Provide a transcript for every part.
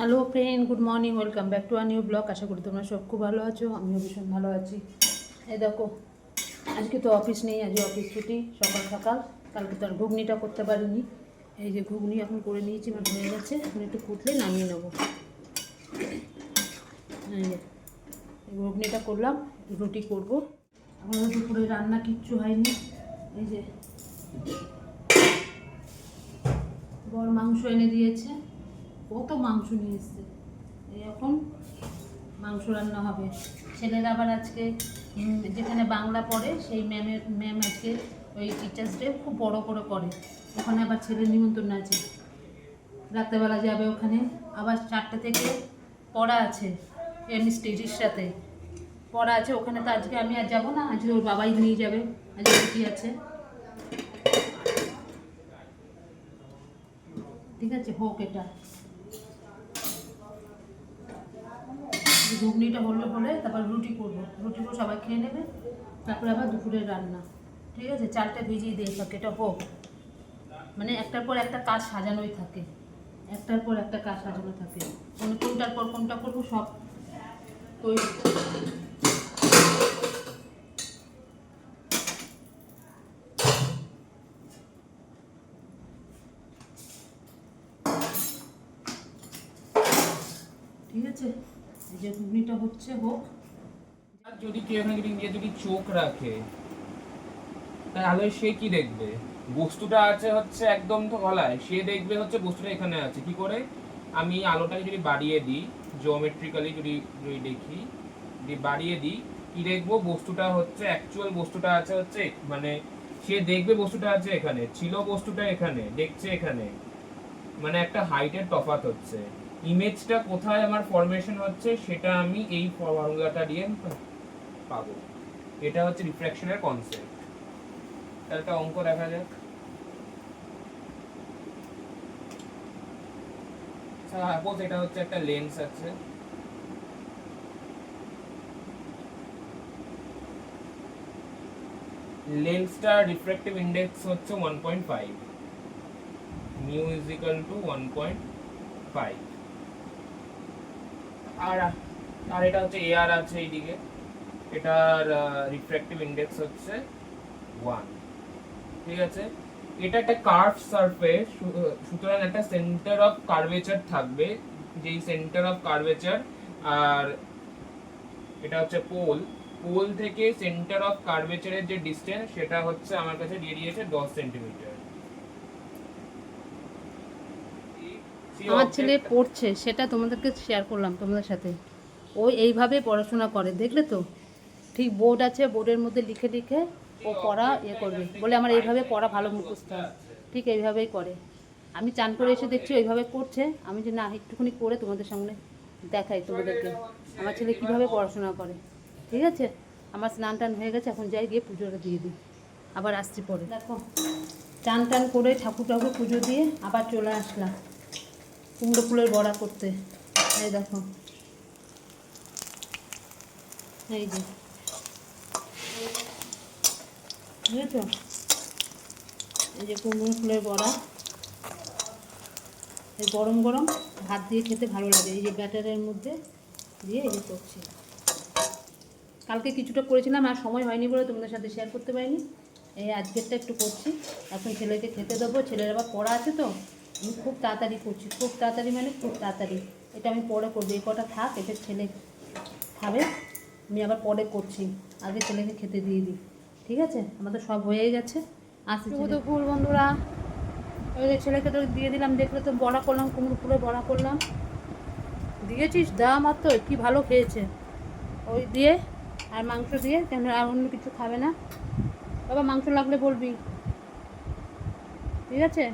Hello friend good morning welcome back to our new blog আশা করি তোমরা সব খুব ভালো আছো, আমিও ভীষণ ভালো আছি। এই দেখো, আজকে তো অফিস নেই, আজকে অফিস ছুটি, সকাল সকাল। কালকে তো আর ঘুগনিটা করতে পারিনি। এই যে ঘুগনি এখন করে নিয়েছি, আমার হয়ে গেছে। এখন একটু কুটলে নামিয়ে নেব। ঘুগনিটা করলাম, রুটি করব। এখন দুপুরে রান্না কিচ্ছু হয়নি। এই যে, বর মাংস এনে দিয়েছে। কত মাংস নিয়ে এসছে। এখন মাংস রান্না হবে। ছেলের আবার আজকে যেখানে বাংলা পড়ে, সেই ম্যামের ম্যাম আজকে ওই টিচার্স ডে খুব বড় করে করে। ওখানে আবার ছেলের নিমন্ত্রণ আছে। রাত্রেবেলা যাবে ওখানে। আবার চারটে থেকে পড়া আছে এমনি স্টেজের সাথে। পড়া আছে ওখানে তো আজকে আমি আর যাব না, আজকে ওর বাবাই নিয়ে যাবে। আজকে ছুটি আছে। ঠিক আছে, হোক এটা। ঘুগনিটা হলে হলে তারপর রুটি করব। রুটি করে সবাই খেয়ে নেবে, তারপরে আবার দুপুরের রান্না। ঠিক আছে? চালটা ভিজিয়ে দিয়ে থাকে এটা হোক। মানে একটার পর একটা কাজ সাজানোই থাকে। একটার পর একটা কাজ সাজানো থাকে। মানে কোনটার পর কোনটা করব সব তৈরি। ঠিক আছে? যে ঘুগনিটা হচ্ছে হোক। যদি কেউ এখানে যদি চোখ রাখে, তাহলে সে কি দেখবে? বস্তুটা আছে হচ্ছে একদম তো গলায়, সে দেখবে হচ্ছে বস্তুটা এখানে আছে। কি করে? আমি আলোটাকে যদি বাড়িয়ে দিই জিওমেট্রিক্যালি যদি যদি দেখি, যদি বাড়িয়ে দিই, কি দেখব? বস্তুটা হচ্ছে অ্যাকচুয়াল বস্তুটা আছে হচ্ছে মানে সে দেখবে বস্তুটা আছে এখানে, ছিল বস্তুটা এখানে, দেখছে এখানে। মানে একটা হাইটের তফাৎ হচ্ছে। ইমেজটা কোথায় আমার ফরমেশন হচ্ছে, সেটা আমি এই ফর্মুলাটা দিয়ে পাবো। এটা হচ্ছে রিফ্র্যাকশনের কনসেপ্ট একটা অঙ্ক দেখা যাক। সাপোজ এটা হচ্ছে একটা লেন্স আছে। লেন্সটা রিফ্র্যাক্টিভ ইন্ডেক্স হচ্ছে one point five mu is equal to one point five আর আর এটা হচ্ছে এআর আছে এইদিকে। এটার রিফ্র্যাক্টিভ ইন্ডেক্স হচ্ছে ওয়ান ঠিক আছে? এটা একটা কার্ভ সারফেস সুতরাং একটা সেন্টার অফ কার্ভেচার থাকবে। যেই সেন্টার অফ কার্ভেচার আর এটা হচ্ছে পোল পোল থেকে সেন্টার অফ কার্ভেচারের যে ডিসটেন্স সেটা হচ্ছে আমার কাছে দিয়ে দিয়েছে দশ সেন্টিমিটার আমার ছেলে পড়ছে সেটা তোমাদেরকে শেয়ার করলাম তোমাদের সাথে। ও এইভাবে পড়াশোনা করে দেখলে তো? ঠিক বোর্ড আছে বোর্ডের মধ্যে লিখে লিখে ও পড়া ইয়ে করবে। বলে আমার এইভাবে পড়া ভালো মুখস্থ। হয় ঠিক এইভাবেই করে। আমি চান করে এসে দেখছি ওইভাবে করছে। আমি যে না একটুখানি করে তোমাদের সামনে দেখাই তোমাদেরকে। আমার ছেলে কীভাবে পড়াশোনা করে। ঠিক আছে? আমার স্নান টান হয়ে গেছে এখন যাই গিয়ে পুজোটা দিয়ে দিই। আবার আসছি পরে। দেখো চান টান করে ঠাকুর ঠাকুর পুজো দিয়ে আবার চলে আসলাম। কুমড়ো ফুলের বড়া করতে। এই দেখো। এই যে। বুঝেছ? এই যে কুমড়ো ফুলের বড়া। এই গরম গরম ভাত দিয়ে খেতে ভালো লাগে। এই যে ব্যাটারের মধ্যে দিয়ে এই যে করছি। কালকে কিছুটা করেছিলাম, আর সময় হয়নি বলে তোমাদের সাথে শেয়ার করতে পারিনি। এই আজকেরটা একটু করছি। এখন ছেলেকে খেতে দেবো। ছেলের আবার পড়া আছে তো। আমি খুব তাড়াতাড়ি করছি খুব তাড়াতাড়ি মানে খুব তাড়াতাড়ি। এটা আমি পরে করব এই কটা থাক এটা ছেলে খাবে আমি আবার পরে করছি। আগে ছেলেকে খেতে দিয়ে দিই ঠিক আছে? আমাদের সব হয়ে গেছে। আসি দুপুর বন্ধুরা। ওই ছেলেকে তো দিয়ে দিলাম দেখলে তো বড়া করলাম কুমড়ো ফুলে বড়া করলাম। দিয়েছিস? দাম আর তো কি ভালো খেয়েছে। ওই দিয়ে আর মাংস দিয়ে কেন আর অন্য কিছু খাবে না। বাবা মাংস লাগলে বলবি। ঠিক আছে?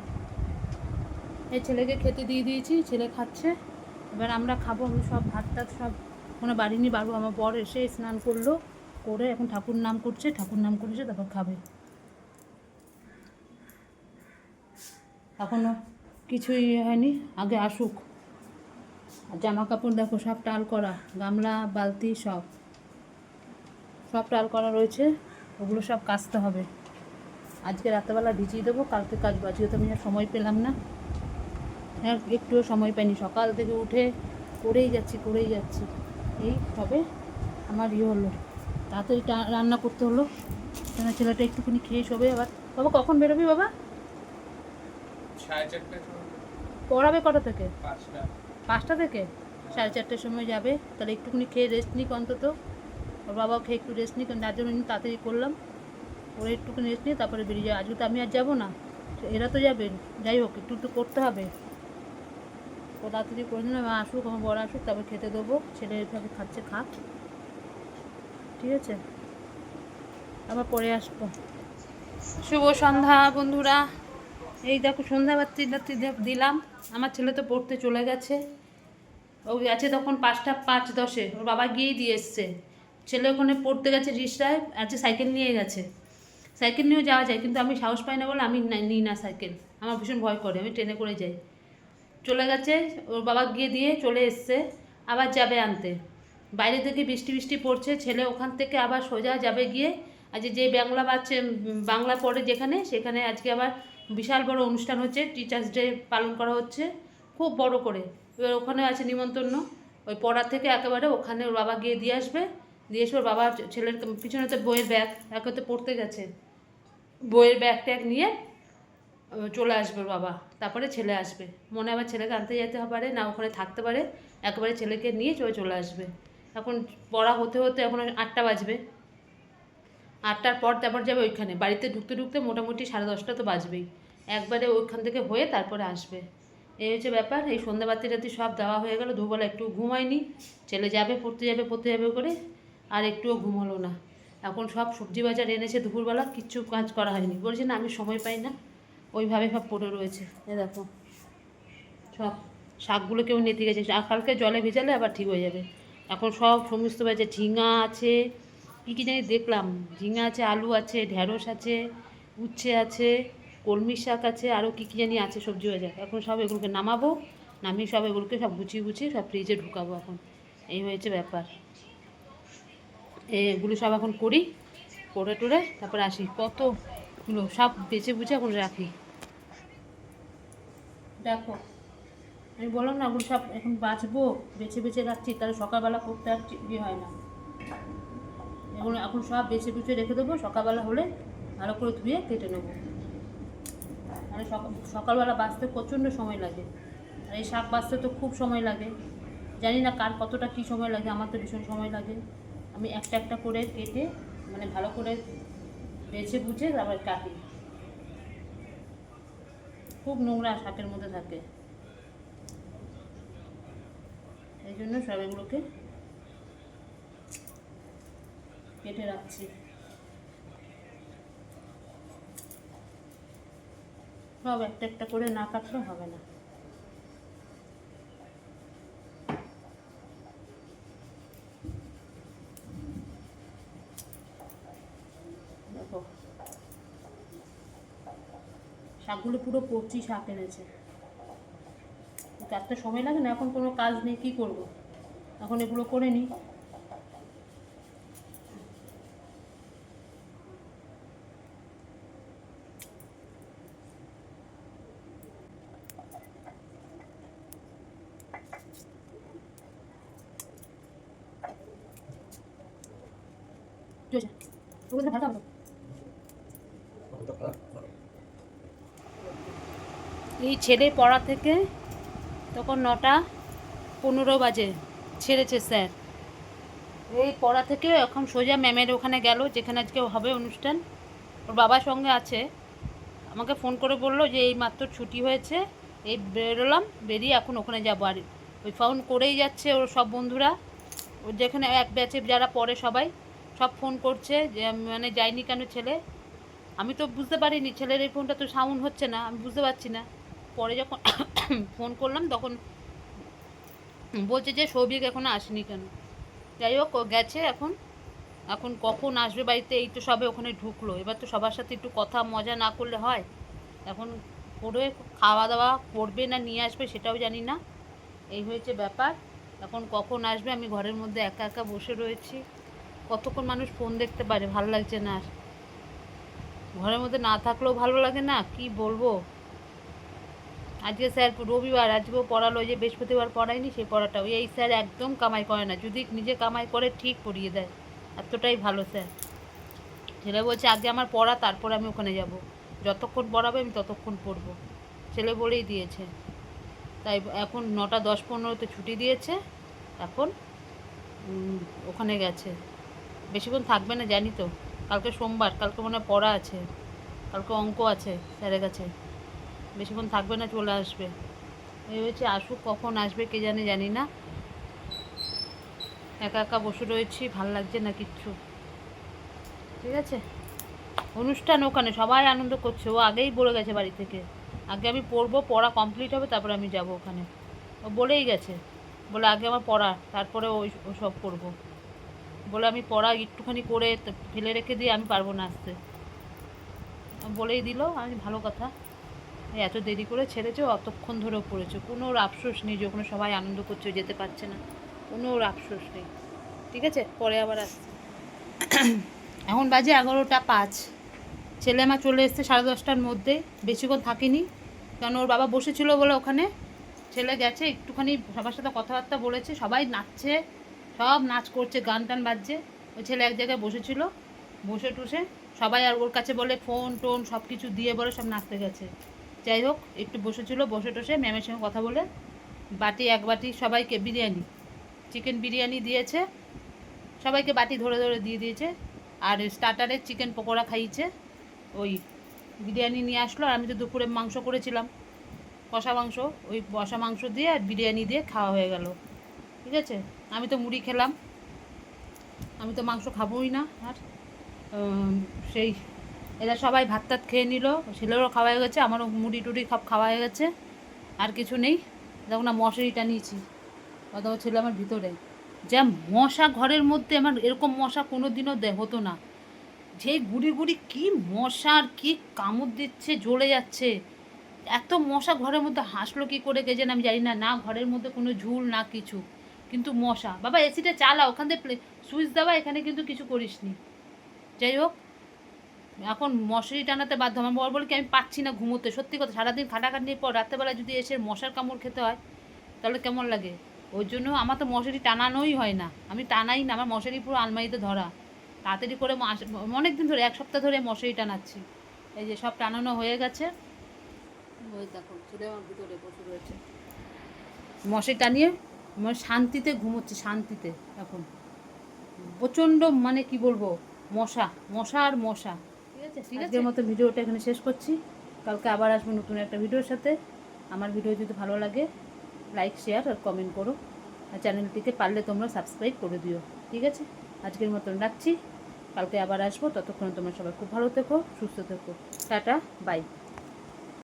এই ছেলেকে খেতে দিয়ে দিয়েছি, ছেলে খাচ্ছে। এবার আমরা খাব, আমি সব ভাত টাত সব কোনো বাড়ি নিয়ে বাড়বো। আমার বর এসে স্নান করল, করে এখন ঠাকুর নাম করছে, ঠাকুর নাম করেছে তারপর খাবে। এখনও কিছুই হয়নি, আগে আসুক। জামা কাপড় দেখো, সব টাল করা, গামলা, বালতি সব। সব টাল করা রয়েছে, ওগুলো সব কাচতে হবে। আজকে রাত্রেবেলা ভিজিয়ে দেবো, কালকে কাজ বাজিয়ে তো আমি আর সময় পেলাম না। হ্যাঁ একটুও সময় পাইনি। সকাল থেকে উঠে করেই যাচ্ছি করেই যাচ্ছি। এই সবে আমার ইয়ে হলো। তাড়াতাড়ি রান্না করতে হলো। কেন ছেলেটা একটুখানি খেয়ে শোবে আবার। বাবা কখন বেরোবি বাবা? পড়াবে কটা থেকে? পাঁচটা। থেকে? সাড়ে চারটের সময় যাবে। তাহলে একটুখানি খেয়ে রেস্ট নিক অন্তত। ওর বাবাও খেয়ে একটু রেস্ট নিক যার জন্য তাড়াতাড়ি করলাম। ওরা একটুখানি রেস্ট নিয়ে তারপরে বেরিয়ে যাবে। আজকে তো আমি আর যাব না। এরা তো যাবেন যাই হোক একটু একটু করতে হবে। তাড়াতাড়ি করে আমার আসুক, আমার বড় আসুক, তারপর খেতে দেবো, ছেলে এভাবে খাচ্ছে খাক ঠিক আছে? আবার পরে আসব। শুভ সন্ধ্যা, বন্ধুরা। এই দেখো সন্ধ্যা বাতি দিলাম। আমার ছেলে তো পড়তে চলে গেছে। ও গেছে তখন পাঁচটা পাঁচ দশে। ওর বাবা গিয়েই দিয়ে এসছে। ছেলে ওখানে পড়তে গেছে রিসরায় আছে সাইকেল নিয়ে গেছে। সাইকেল নিয়েও যাওয়া যায়, কিন্তু আমি সাহস পাই না বলে আমি নিই না সাইকেল। আমার ভীষণ ভয় করে, আমি ট্রেনে করে যাই। চলে গেছে, ওর বাবা গিয়ে দিয়ে চলে এসছে, আবার যাবে আনতে। বাইরে থেকে বৃষ্টি বৃষ্টি পড়ছে, ছেলে ওখান থেকে আবার সোজা যাবে গিয়ে আজ যে বাংলা বাচ্চা বাংলা পড়ে যেখানে, সেখানে আজকে আবার বিশাল বড় অনুষ্ঠান হচ্ছে টিচার্স ডে পালন করা হচ্ছে, খুব বড় করে। এবার ওখানে আছে নিমন্ত্রণ, ওই পড়া থেকে একেবারে ওখানে ওর বাবা গিয়ে দিয়ে আসবে, দিয়ে এসে ওর বাবা ছেলের পিছনে তো বইয়ের ব্যাগ একে তো পড়তে গেছে। বইয়ের ব্যাগ ট্যাগ নিয়ে চলে আসবে বাবা, তারপরে ছেলে আসবে। মনে আবার ছেলেকে আনতে যেতে পারে না, ওখানে থাকতে পারে, একবারে ছেলেকে নিয়ে চলে চলে আসবে। এখন পড়া হতে হতে এখন আটটা বাজবে। আটটার পর তারপর যাবে ওইখানে, বাড়িতে ঢুকতে ঢুকতে মোটামুটি সাড়ে দশটা তো বাজবেই। একবারে ওইখান থেকে হয়ে তারপরে আসবে। এই হচ্ছে ব্যাপার, এই সন্ধ্যাবাতি রাতি সব দেওয়া হয়ে গেল, দুবেলা একটু ঘুমায়নি ছেলে যাবে, পড়তে যাবে পড়তে যাবে করে, আর একটুও ঘুম হলো না। এখন সব সবজি বাজার এনেছে, দুপুরবেলা কিচ্ছু কাজ করা হয়নি। বলছে না, আমি সময় পাই না। ওইভাবে সব পড়ে রয়েছে। এ দেখো। সব শাকগুলো কেউ নিতে গেছে। কালকে জলে ভেজালে আবার ঠিক হয়ে যাবে। এখন সব সমস্ত বাজে ঝিঙা আছে। কী কী জানি দেখলাম। ঝিঙা আছে, আলু আছে ঢ্যাঁড়স আছে, উচ্ছে আছে, কলমি শাক আছে, আরও কী কী জানি আছে সবজি বাজার এখন সব এগুলোকে নামাবো। নামিয়ে সব এগুলোকে সব গুছিয়ে গুছিয়ে সব ফ্রিজে ঢুকাবো এখন। এই হয়েছে ব্যাপার। এগুলো সব এখন করি। করে টোরে তারপরে আসি। কতগুলো সব বেছে বুঝে এখন রাখি। দেখো। আমি বললাম না, ওগুলো সব এখন বাঁচবো, বেছে বেছে রাখছি, তাহলে সকালবেলা করতে আর ইয়ে হয় না। এগুলো এখন সব বেছে বেছে রেখে দেবো, সকালবেলা হলে ভালো করে ধুয়ে কেটে নেব। মানে সকাল সকালবেলা বাঁচতে প্রচণ্ড সময় লাগে। আর এই শাক বাঁচতে তো খুব সময় লাগে। জানি না কার কতটা কী সময় লাগে, আমার তো ভীষণ সময় লাগে। আমি একটা একটা করে কেটে মানে ভালো করে বেছে বুঝে তারপর কাটি। খুব নোংরা শাকের মধ্যে থাকে। এই জন্য সব এগুলোকে কেটে রাখছি। সব একটা একটা করে না কাটলে হবে না দেখো শাকগুলো পুরো কচি শাক এনেছে। কাটতে সময় লাগে না, এখন কোনো কাজ নেই, কী করব? এখন এগুলো করে নিই। ভালো এই ছেলে পড়া থেকে তখন নটা পনেরো বাজে ছেড়েছে স্যার। এই পড়া থেকে এখন সোজা ম্যামের ওখানে গেল, যেখানে আজকে হবে অনুষ্ঠান। ওর বাবার সঙ্গে আছে। আমাকে ফোন করে বলল যে এই মাত্র ছুটি হয়েছে, এই বেরোলাম, বেরিয়ে এখন ওখানে যাব। আর ওই ফোন করেই যাচ্ছে ওর সব বন্ধুরা। ও যেখানে এক ব্যাচে যারা পড়ে সবাই, সব ফোন করছে যে মানে যায়নি কেন ছেলে? আমি তো বুঝতে পারিনি, ছেলের এই ফোনটা তো সাউন্ড হচ্ছে না, আমি বুঝতে পারছি না। পরে যখন ফোন করলাম, তখন বলছে যে, সৌভিক এখনও আসেনি কেন? যাই হোক গেছে এখন। এখন কখন আসবে বাড়িতে, এই তো সবে ওখানে ঢুকলো। এবার তো সবার সাথে একটু কথা, মজা না করলে হয়। এখন করে খাওয়া দাওয়া করবে না নিয়ে আসবে সেটাও জানি না। এই হয়েছে ব্যাপার। এখন কখন আসবে, আমি ঘরের মধ্যে একা একা বসে রয়েছি। কতক্ষণ মানুষ ফোন দেখতে পারে, ভালো লাগছে না। ঘরের মধ্যে না থাকলেও ভালো লাগে না, কি বলব? আজকে স্যার রবিবার আজকেও পড়ালো যে বৃহস্পতিবার পড়ায়নি সেই পড়াটাও এই স্যার একদম কামাই করে না, যদি নিজে কামাই করে ঠিক পড়িয়ে দেয়। এতটাই ভালো স্যার। ছেলে বলছে, আগে আমার পড়া, তারপর আমি ওখানে যাব। যতক্ষণ পড়াবে আমি ততক্ষণ পড়ব। ছেলে বলেই দিয়েছে। তাই এখন নটা দশ পনেরোতে ছুটি দিয়েছে, এখন ওখানে গেছে। বেশিক্ষণ থাকবে না, জানি তো। কালকে সোমবার, কালকে মনে পড়া আছে। কালকে অঙ্ক আছে স্যারের কাছে। বেশিক্ষণ থাকবে না, চলে আসবে। এই হয়েছে, আসুক, কখন আসবে কে জানে, জানি না। একা একা বসে রয়েছি, ভালো লাগছে না কিচ্ছু। ঠিক আছে? অনুষ্ঠান ওখানে, সবাই আনন্দ করছে। ও আগেই বলে গেছে বাড়ি থেকে। আগে আমি পড়ব, পড়া কমপ্লিট হবে, তারপরে আমি যাব ওখানে। ও বলেই গেছে। বলে, আগে আমার পড়া, তারপরে ওই সব করব। বলে, আমি পড়া একটুখানি করে ফেলে রেখে দিয়ে আমি পারব না আসতে। বলেই দিল আমি ভালো কথা। এত দেরি করে ছেড়েছে, অতক্ষণ ধরেও পড়েছে। কোনো আফসোস নেই, যে ওখানে সবাই আনন্দ করছে যেতে পারছে না। কোনো ওর আফসোস নেই। ঠিক আছে? পরে আবার আসছে। এখন বাজে এগারোটা পাঁচ। ছেলে আমার চলে এসছে সাড়ে দশটার মধ্যে। বেশিক্ষণ থাকিনি। কারণ ওর বাবা বসেছিল বলে ওখানে। ছেলে গেছে, একটুখানি সবার সাথে কথাবার্তা বলেছে, সবাই নাচছে, সব নাচ করছে, গান টান বাজছে। ওই ছেলে এক জায়গায় বসেছিল, বসে টুসে সবাই আর ওর কাছে বলে, ফোন টোন সব কিছু দিয়ে বলে সব নাচতে গেছে। যাই হোক, একটু বসেছিল, বসে টসে ম্যামের সঙ্গে কথা বলে বাটি, এক বাটি সবাইকে বিরিয়ানি চিকেন বিরিয়ানি দিয়েছে, সবাইকে বাটি ধরে ধরে দিয়ে দিয়েছে, আর স্টার্টারে চিকেন পকোড়া খাইয়েছে, ওই বিরিয়ানি নিয়ে আসলো, আর আমি তো দুপুরে মাংস করেছিলাম, কষা মাংস, ওই কষা মাংস দিয়ে আর বিরিয়ানি দিয়ে খাওয়া হয়ে গেল, ঠিক আছে? আমি তো মুড়ি খেলাম, আমি তো মাংস খাবোই না, আর সেই এরা সবাই ভাত টাত খেয়ে নিল, ছেলেরও খাওয়া হয়ে গেছে, আমারও মুড়ি টুড়ি সব খাওয়া হয়ে গেছে, আর কিছু নেই। দেখো না, মশারিটা নিয়েছি। অথবা ছিল আমার ভিতরে। যা মশা ঘরের মধ্যে আমার এরকম মশা কোনো দিনও হতো না। যে গুড়ি গুড়ি কী মশার কি কামড় দিচ্ছে, জ্বলে যাচ্ছে। এত মশা ঘরের মধ্যে হাসলো কি করে গেছেন আমি জানি না না ঘরের মধ্যে কোনো ঝুল, না কিছু। কিন্তু মশা। বাবা, এসিটা চালা ওখান থেকে সুইচ দেওয়া, এখানে কিন্তু কিছু করিসনি। যাই হোক এখন মশারি টানাতে বাধ্য আমার বর বলে কি, আমি পাচ্ছি না ঘুমোতে। সত্যি কথা, সারাদিন খাটাখাটির পর রাত্রেবেলা যদি এসে মশার কামড় খেতে হয়, তাহলে কেমন লাগে? ওই জন্য আমার তো মশারি টানানোই হয় না। আমি টানাই না, আমার মশারি পুরো আলমারিতে ধরা। তাড়াতাড়ি করে অনেক দিন ধরে, এক সপ্তাহ ধরে মশারি টানাচ্ছি। এই যে সব টানানো হয়ে গেছে। মশারি টানিয়ে মানে শান্তিতে ঘুমোচ্ছি, শান্তিতে। এখন প্রচণ্ড মানে কি বলব, মশা মশা আর মশা। ঠিক আছে। মতো ভিডিওটা এখানে শেষ করছি। কালকে আবার আসব নতুন একটা ভিডিওর সাথে। আমার ভিডিও যদি ভালো লাগে লাইক শেয়ার আর কমেন্ট করো। আর চ্যানেলটিকে পারলে তোমরা সাবস্ক্রাইব করে দিও। ঠিক আছে? আজকের মতন রাখছি। কালকে আবার আসব। ততক্ষণ তোমরা সবাই খুব ভালো থেকো, সুস্থ থেকো। Tata bye